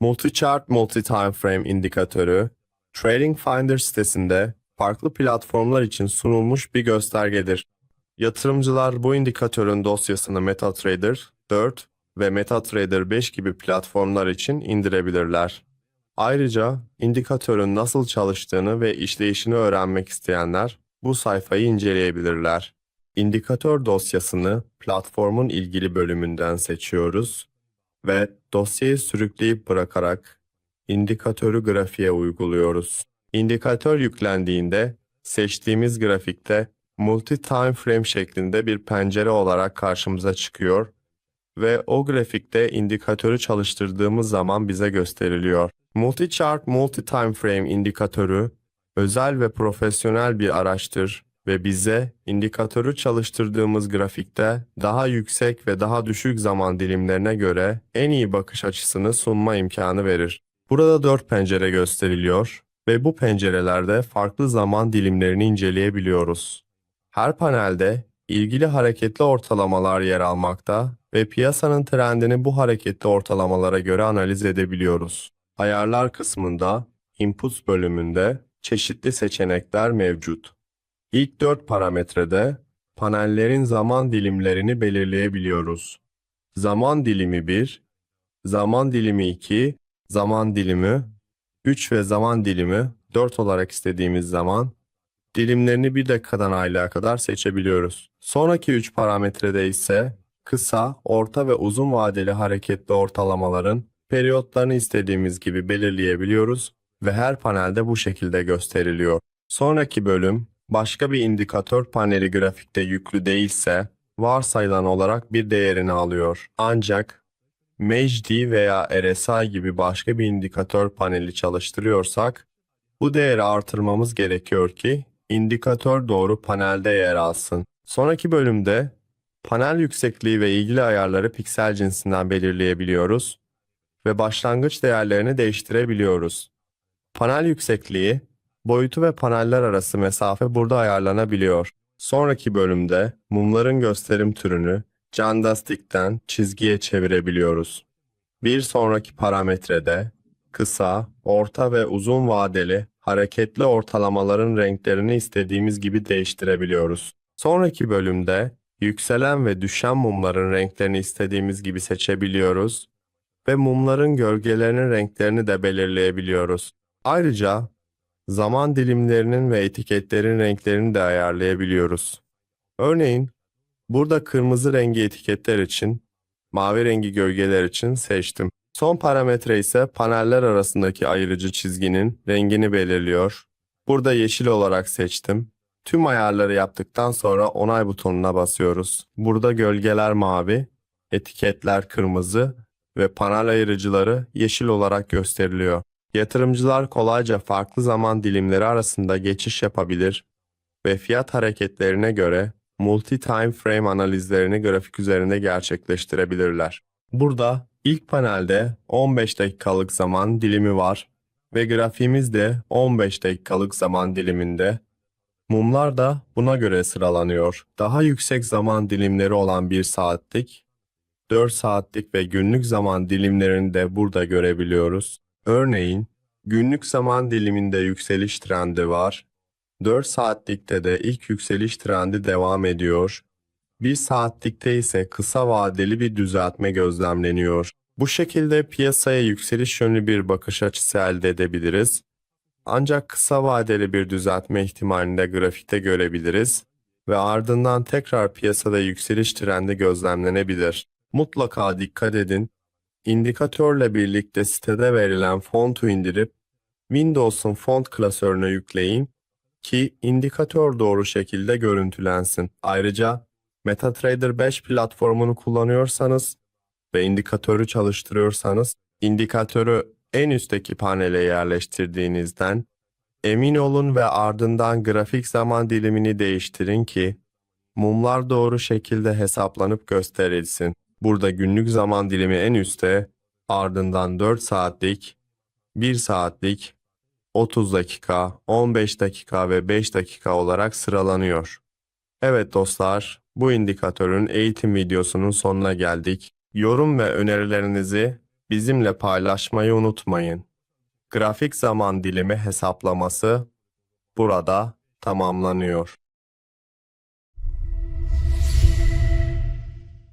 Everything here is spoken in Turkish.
Multi-Chart Multi-Time Frame indikatörü, Trading Finder sitesinde farklı platformlar için sunulmuş bir göstergedir. Yatırımcılar bu indikatörün dosyasını MetaTrader 4 ve MetaTrader 5 gibi platformlar için indirebilirler. Ayrıca indikatörün nasıl çalıştığını ve işleyişini öğrenmek isteyenler bu sayfayı inceleyebilirler. İndikatör dosyasını platformun ilgili bölümünden seçiyoruz ve dosyayı sürükleyip bırakarak indikatörü grafiğe uyguluyoruz. İndikatör yüklendiğinde seçtiğimiz grafikte multi-time frame şeklinde bir pencere olarak karşımıza çıkıyor ve o grafikte indikatörü çalıştırdığımız zaman bize gösteriliyor. Multi-chart multi-time frame indikatörü özel ve profesyonel bir araçtır ve bize indikatörü çalıştırdığımız grafikte daha yüksek ve daha düşük zaman dilimlerine göre en iyi bakış açısını sunma imkanı verir. Burada dört pencere gösteriliyor ve bu pencerelerde farklı zaman dilimlerini inceleyebiliyoruz. Her panelde ilgili hareketli ortalamalar yer almakta ve piyasanın trendini bu hareketli ortalamalara göre analiz edebiliyoruz. Ayarlar kısmında Inputs bölümünde çeşitli seçenekler mevcut. İlk 4 parametrede panellerin zaman dilimlerini belirleyebiliyoruz. Zaman dilimi 1, zaman dilimi 2, zaman dilimi 3 ve zaman dilimi 4 olarak istediğimiz zaman dilimlerini 1 dakikadan aylığa kadar seçebiliyoruz. Sonraki 3 parametrede ise kısa, orta ve uzun vadeli hareketli ortalamaların periyotlarını istediğimiz gibi belirleyebiliyoruz ve her panelde bu şekilde gösteriliyor. Sonraki bölüm başka bir indikatör paneli grafikte yüklü değilse varsayılan olarak bir değerini alıyor. Ancak MACD veya RSI gibi başka bir indikatör paneli çalıştırıyorsak bu değeri artırmamız gerekiyor ki indikatör doğru panelde yer alsın. Sonraki bölümde panel yüksekliği ve ilgili ayarları piksel cinsinden belirleyebiliyoruz ve başlangıç değerlerini değiştirebiliyoruz. Panel yüksekliği, boyutu ve paneller arası mesafe burada ayarlanabiliyor. Sonraki bölümde mumların gösterim türünü candastikten çizgiye çevirebiliyoruz. Bir sonraki parametrede kısa, orta ve uzun vadeli hareketli ortalamaların renklerini istediğimiz gibi değiştirebiliyoruz. Sonraki bölümde yükselen ve düşen mumların renklerini istediğimiz gibi seçebiliyoruz ve mumların gölgelerinin renklerini de belirleyebiliyoruz. Ayrıca zaman dilimlerinin ve etiketlerin renklerini de ayarlayabiliyoruz. Örneğin burada kırmızı rengi etiketler için, mavi rengi gölgeler için seçtim. Son parametre ise paneller arasındaki ayırıcı çizginin rengini belirliyor. Burada yeşil olarak seçtim. Tüm ayarları yaptıktan sonra onay butonuna basıyoruz. Burada gölgeler mavi, etiketler kırmızı ve panel ayırıcıları yeşil olarak gösteriliyor. Yatırımcılar kolayca farklı zaman dilimleri arasında geçiş yapabilir ve fiyat hareketlerine göre multi-time frame analizlerini grafik üzerinde gerçekleştirebilirler. Burada ilk panelde 15 dakikalık zaman dilimi var ve grafiğimiz de 15 dakikalık zaman diliminde. Mumlar da buna göre sıralanıyor. Daha yüksek zaman dilimleri olan 1 saatlik, 4 saatlik ve günlük zaman dilimlerini de burada görebiliyoruz. Örneğin günlük zaman diliminde yükseliş trendi var. 4 saatlikte de ilk yükseliş trendi devam ediyor. 1 saatlikte ise kısa vadeli bir düzeltme gözlemleniyor. Bu şekilde piyasaya yükseliş yönlü bir bakış açısı elde edebiliriz. Ancak kısa vadeli bir düzeltme ihtimalini de grafikte görebiliriz ve ardından tekrar piyasada yükseliş trendi gözlemlenebilir. Mutlaka dikkat edin. İndikatörle birlikte sitede verilen fontu indirip Windows'un font klasörüne yükleyin ki indikatör doğru şekilde görüntülensin. Ayrıca MetaTrader 5 platformunu kullanıyorsanız ve indikatörü çalıştırıyorsanız indikatörü en üstteki panele yerleştirdiğinizden emin olun ve ardından grafik zaman dilimini değiştirin ki mumlar doğru şekilde hesaplanıp gösterilsin. Burada günlük zaman dilimi en üstte, ardından 4 saatlik, 1 saatlik, 30 dakika, 15 dakika ve 5 dakika olarak sıralanıyor. Evet dostlar, bu indikatörün eğitim videosunun sonuna geldik. Yorum ve önerilerinizi bizimle paylaşmayı unutmayın. Grafik zaman dilimi hesaplaması burada tamamlanıyor.